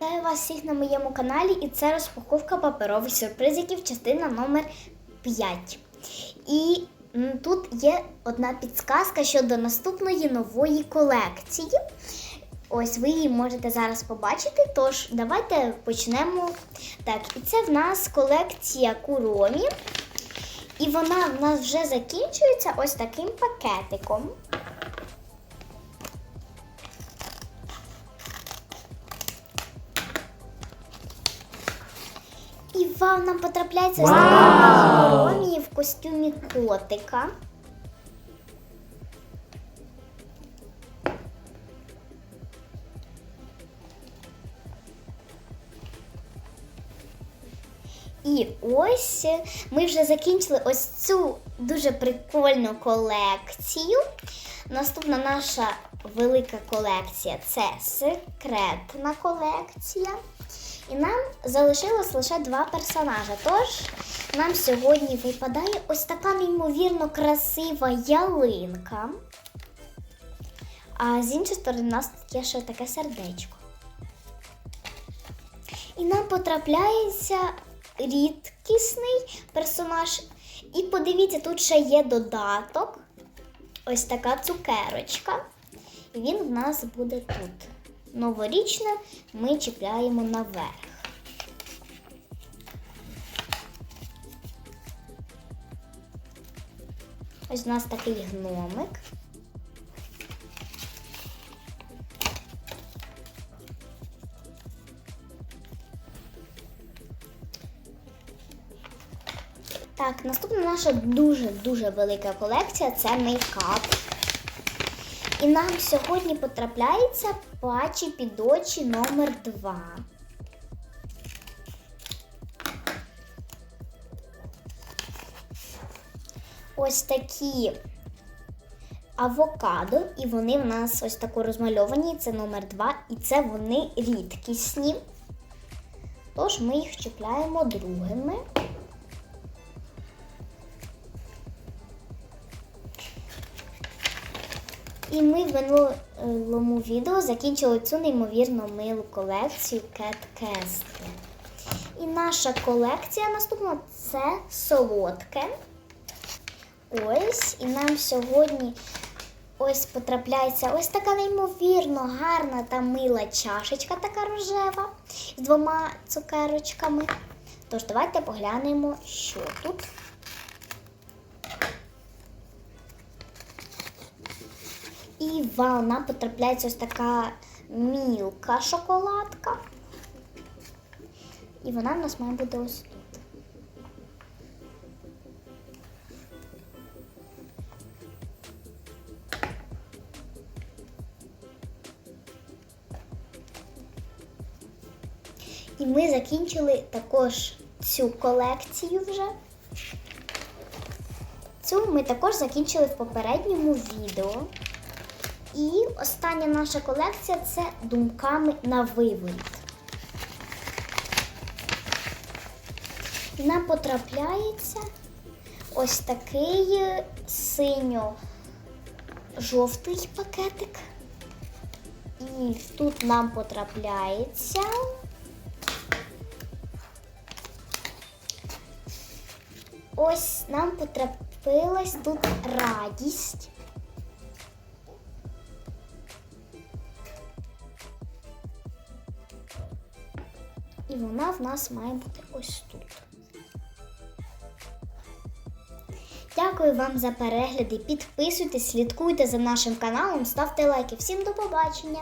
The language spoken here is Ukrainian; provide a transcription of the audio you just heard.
Вітаю вас всіх на моєму каналі, і це розпаковка паперових сюрпризиків, частина номер 5. І тут є одна підсказка щодо наступної нової колекції. Ось ви її можете зараз побачити. Тож, давайте почнемо. Так, і це в нас колекція Куромі. І вона в нас вже закінчується ось таким пакетиком. І вам нам потрапляється така в костюмі котика. І ось ми вже закінчили ось цю дуже прикольну колекцію. Наступна наша велика колекція це секретна колекція. І нам залишилось лише два персонажа. Тож нам сьогодні випадає ось така неймовірно красива ялинка. А з іншої сторони, у нас є ще таке сердечко. І нам потрапляється рідкісний персонаж. І подивіться, тут ще є додаток. Ось така цукерочка. І він в нас буде тут. Новорічне ми чіпляємо наверх. Ось у нас такий гномик. Так, наступна наша дуже-дуже велика колекція це мейкап. І нам сьогодні потрапляється патчі під очі номер 2. Ось такі авокадо, і вони в нас ось тако розмальовані. Це номер 2, і це вони рідкісні. Тож ми їх чіпляємо другими. І ми в минулому відео закінчили цю неймовірно милу колекцію Cat Castle. І наша колекція наступна це солодке. Ось, і нам сьогодні ось потрапляється ось така неймовірно гарна та мила чашечка, така рожева з двома цукерочками. Тож давайте поглянемо, що тут. І вау, нам потрапляється ось така мілка шоколадка. І вона в нас має бути ось тут. І ми закінчили також цю колекцію вже. Цю ми також закінчили в попередньому відео. І остання наша колекція це думками на виворіт. Нам потрапляється ось такий синьо-жовтий пакетик. І тут нам потрапляється. Ось нам потрапилась тут радість. І вона в нас має бути ось тут. Дякую вам за перегляди. Підписуйтесь, слідкуйте за нашим каналом, ставте лайки. Всім до побачення!